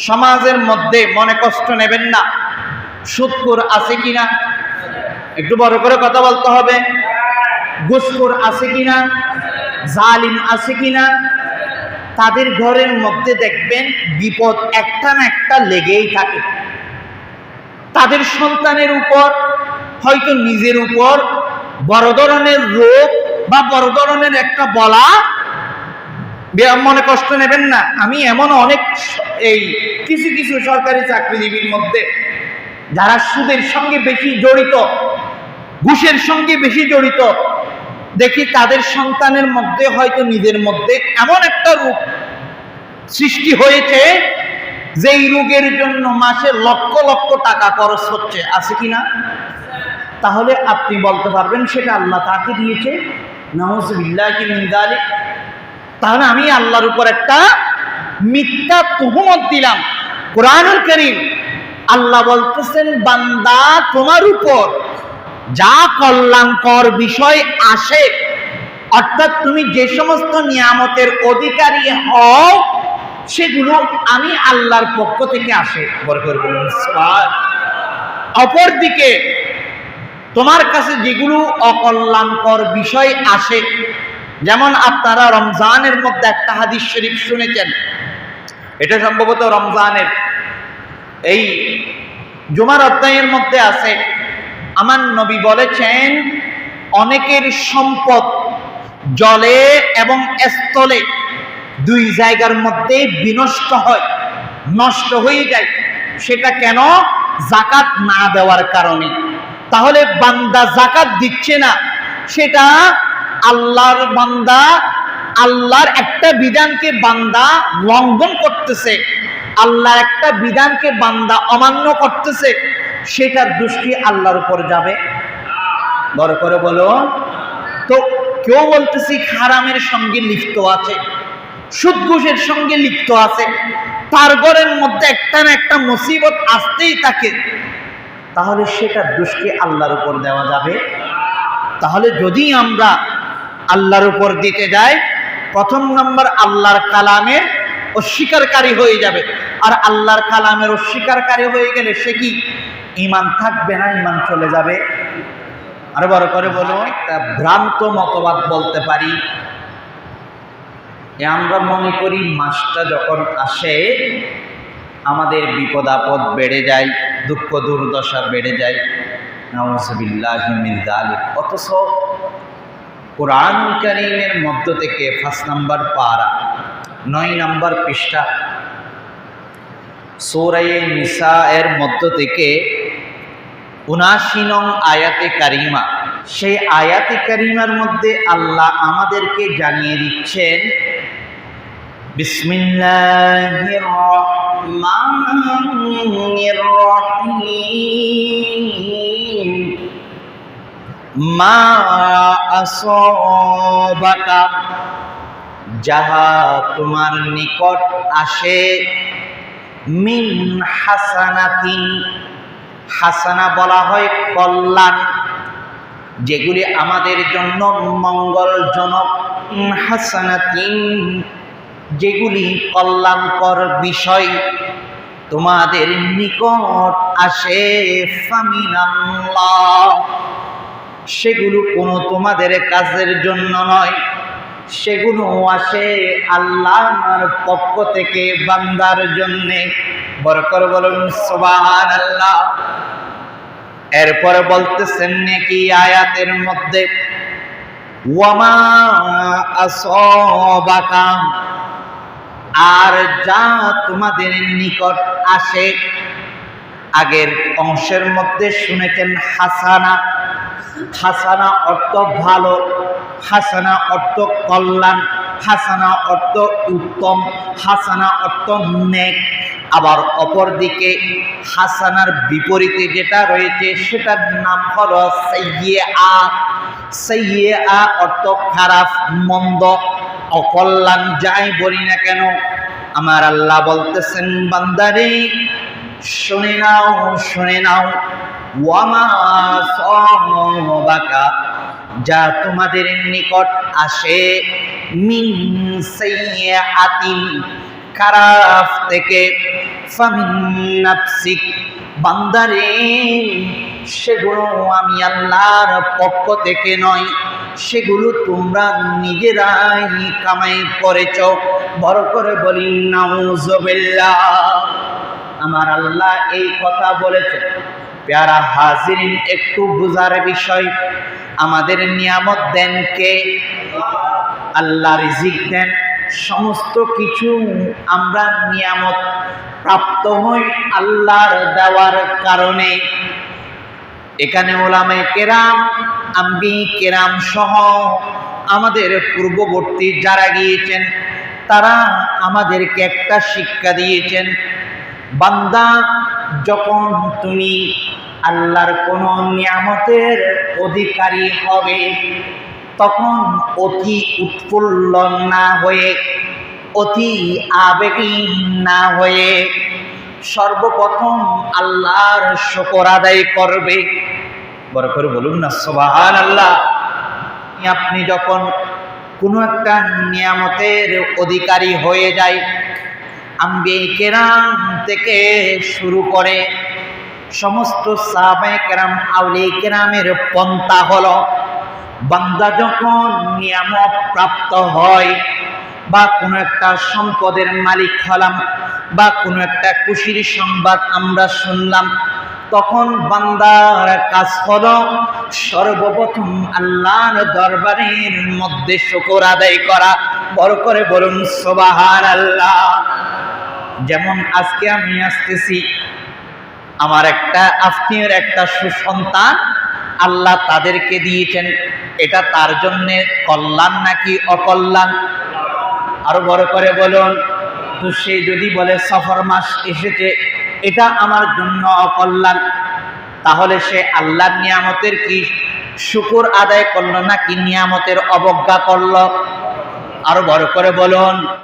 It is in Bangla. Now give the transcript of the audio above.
সমাজের মধ্যে মনে কষ্ট নেবেন না। সুদপুর আছে কিনা? একটু বড় করে কথা বলতে হবে। ঘুষখোর আছে কিনা? জালিম আছে কিনা? তাদের ঘরের মধ্যে দেখবেন বিপদ একটা না একটা লেগেই থাকে। তাদের সন্তানের উপর, হয়তো নিজের উপর বড় ধরনের রোগ বা বড় ধরনের একটা বলা মনে কষ্ট নেবেন না। আমি এমন অনেক এই কিছু কিছু সরকারি চাকরিজীবীর মধ্যে যারা সুদের সঙ্গে বেশি জড়িত, ঘুষের সঙ্গে বেশি জড়িত, দেখি তাদের সন্তানের মধ্যে হয়তো নিজের মধ্যে এমন একটা রূপ সৃষ্টি হয়েছে যেই রোগের জন্য মাসে লক্ষ লক্ষ টাকা খরচ হচ্ছে। আছে কি না? তাহলে আপনি বলতে পারবেন সেটা আল্লাহ তাকে দিয়েছে। নাউজবিল্লাহ কি তাহলে আমি আল্লাহর উপর একটা মিথ্যা তুহমত দিলাম। কোরআনুল করিম আল্লাহ বলতেছেন, বান্দা তোমার উপর যা কল্যাণকর বিষয় আসে, অর্থাৎ তুমি যে সমস্ত নিয়ামতের অধিকারী হও, সেগুলো আমি আল্লাহর পক্ষ থেকে আসে। অপরদিকে তোমার কাছে যেগুলো অকল্যাণকর বিষয় আসে যেমন আপনারা রমজানের মধ্যে একটা হাদিস শরীফ শুনেছেন, এটা সম্ভবত রমজানের। এই জুমার অধ্যায়ের মধ্যে আছে, আমার নবী বলেছেন, অনেকের সম্পদ জলে এবং স্থলে দুই জায়গার মধ্যে বিনষ্ট হয়, নষ্ট হয়ে যায়। সেটা কেন? জাকাত না দেওয়ার কারণে। তাহলে বান্দা জাকাত দিচ্ছে না, সেটা আল্লাহর বান্দা, আল্লাহর একটা বিধানকে বান্দা লঙ্ঘন করতেছে। আল্লাহর একটা বিধানকে বান্দা অমান্য করতেছে। সেটার দৃষ্টি আল্লাহর উপর যাবে? বড় করে বলো। তো কেউ বলতেছি খারামের সঙ্গে লিপ্ত আছে, সুদ ঘুষের সঙ্গে লিপ্ত আছে, তার ঘরের মধ্যে একটা না একটা মুসিবত আসতেই থাকে। তাহলে সেটার দোষকে আল্লাহর উপর দেওয়া যাবে? তাহলে যদি আমরা আল্লাহর উপর দিতে যায়, প্রথম নম্বর আল্লাহর কালামের অস্বীকারী হয়ে যাবে। আর আল্লাহর কালামের অস্বীকারী হয়ে গেলে সে কি? ইমান থাকবে না ইমান চলে যাবে। আরও বড় করে বলো, একটা ভ্রান্ত মতবাদ বলতে পারি। আমরা মনে করি, মাসটা যখন আসে, আমাদের বিপদ আপদ বেড়ে যায়, দুঃখ দুর্দশা বেড়ে যায়। অথচ কোরআন করিমের মধ্য থেকে ফার্স্ট নাম্বার পারা, নয় নাম্বার পৃষ্ঠা। সৌরাই নিসা এর মধ্য থেকে উনাশি নং আয়াতে কারিমা। সেই আয়াতে কারিমার মধ্যে আল্লাহ আমাদেরকে জানিয়ে দিচ্ছেন রহিম। মা যাহা তোমার নিকট আসে, মিন হাসানাতিন, হাসানা বলা হয় কল্যাণ, যেগুলি আমাদের জন্য মঙ্গলজনক হাসানাতিন, যেগুলি কল্যাণকর বিষয়, তোমাদের নিকট আসে, ফামিনাল্লাহ। সেগুলো কোনো তোমাদের কাজের জন্য নয়। সেগুলো আসে আল্লাহর পক্ষ থেকে বান্দার জন্যে। বড় করে বলুন সুবাহান আল্লাহ এরপরে বলতেছেন নাকি আয়াতের মধ্যে আর যা তোমাদের নিকট আসে। আগের অংশের মধ্যে শুনেছেন হাসানা হাসানা অর্থ ভালো, হাসানা অর্থ কল্যাণ, হাসানা অর্থ উত্তম, হাসানা অর্থ নেক। আবার অপরদিকে হাসানার বিপরীতে যেটা রয়েছে, সেটার নাম হল সাইয়ে আ। সাইয়ে আ অর্থ খারাপ, মন্দ, অকল্যাণ, যাই বলি না কেন, আমার আল্লাহ বলতেছেন, বান্দারে, শুনে নাও শুনে নাও। ওয়ামা সবাকা যা তোমাদের নিকট আসে মিন সাইয়াতিন খারাপ থেকে, ফামিন নাফসিক, বান্দারে, সেগুলো আমি আল্লাহর পক্ষ থেকে নয়, সেগুলো তোমরা নিজেরাই কামাই করেছ। বড় করে বলি নাউজুবিল্লাহ আমার আল্লাহ এই কথা বলেছে প্যারা হাজিরিন, একটু বুঝার বিষয়, আমাদের নিয়ামত দেন কে? আল্লাহ রিজিক দেন। সমস্ত কিছু আমরা নিয়ামত প্রাপ্ত হই আল্লাহর দেওয়ার কারণে। এখানে ওলামে কেরাম, আম্বি কেরাম সহ আমাদের পূর্ববর্তী যারা গিয়েছেন, তারা আমাদেরকে একটা শিক্ষা দিয়েছেন, বান্দা, যখন তুমি আল্লাহর কোন নিয়ামতের অধিকারী হবে। তখন অতি উৎফুল্ল না হয়ে, অতি আবেগী না হয়ে সর্বপ্রথম আল্লাহর শকর আদায় করবে। বড় করে বলুন না সোবাহান আল্লাহ আপনি যখন কোনো একটা নিয়ামতের অধিকারী হয়ে যায় আম্বি কেরাম থেকে শুরু করে সমস্ত সাহাবায়ে কেরাম আউলি কেরামের পন্থা হলো, বান্দা যখন নিয়ামত প্রাপ্ত হয়, বা কোনো একটা সম্পদের মালিক হলাম, বা কোনো একটা খুশির সংবাদ আমরা শুনলাম, তখন বান্দার কাজ হলো সর্বপ্রথম আল্লাহর দরবারের মধ্যে শুকর আদায় করা। বড় করে বলুন সোবাহার আল্লাহ যেমন আজকে আমি আসতেছি আমার একটা আত্মীয়ের একটা সুসন্তান আল্লাহ তাদেরকে দিয়েছেন। এটা তার জন্যে কল্যাণ নাকি অকল্যাণ? আরও বড় করে বলুন তো সে যদি বলে সফর মাস এসেছে, এটা আমার জন্য অকল্যাণ। তাহলে সে আল্লাহর নিয়ামতের কি শুকুর আদায় করল নাকি নিয়ামতের অবজ্ঞা করল? আরও বড় করে বলুন